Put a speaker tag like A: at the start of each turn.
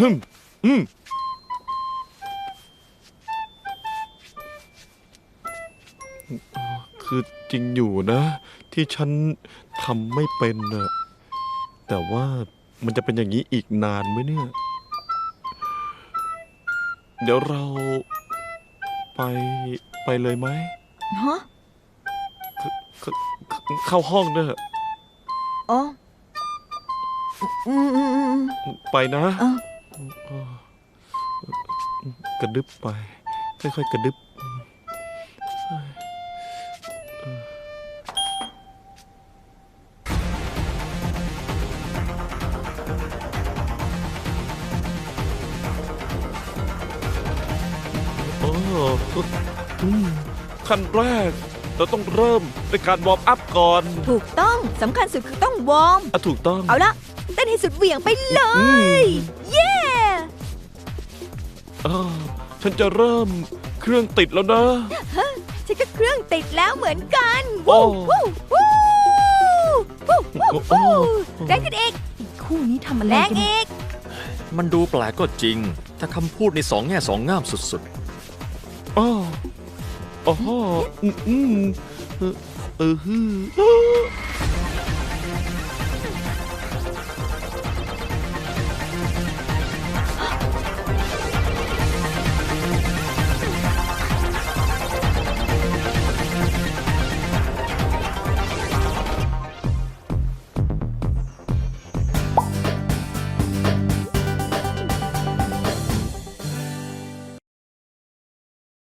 A: อืมอืมคือจริงอยู่นะ ที่ฉันทำไม่เป็นน่ะแต่ว่ามันจะเป็นอย่างนี้อีกนานไหมเนี่ย เดี๋ยวเราไปไปเลยไหม
B: ฮะ
A: เข้าเข้าห้องเนอะ
B: อ๋ออืมอืมอืมอืม
A: ไปนะ
B: เอ้า
A: กระดึบไป ค่อยๆ กระดึบโอ้อืมขั้นแรก เราต้องเริ่มด้วยการวอร์มอัพก่อน
B: ถูกต้องสำคัญสุดคือต้องวอร์ม
A: อะถูกต้อง
B: เอาละเต้นให้สุดเหวี่ยงไปเล
A: อื
B: ย
A: ม
B: เย้
A: อ่าฉันจะเริ่มเครื่องติดแล้วนะ
B: ฉันก็เครื่องติดแล้วเหมือนกัน
A: โอ้
B: วู้วู้วู้วู้วู้
A: โอ้
B: วู้แรงขึ้นอีก
C: คู่นี้ทำอะไร
B: แรง
C: กัน
B: อีก
D: มันดูแปลกก็จริง แต่คำพูดในสองแง่สองง่ามสุด
A: อ๋ออ๋ออืมอืมเออเออฮือ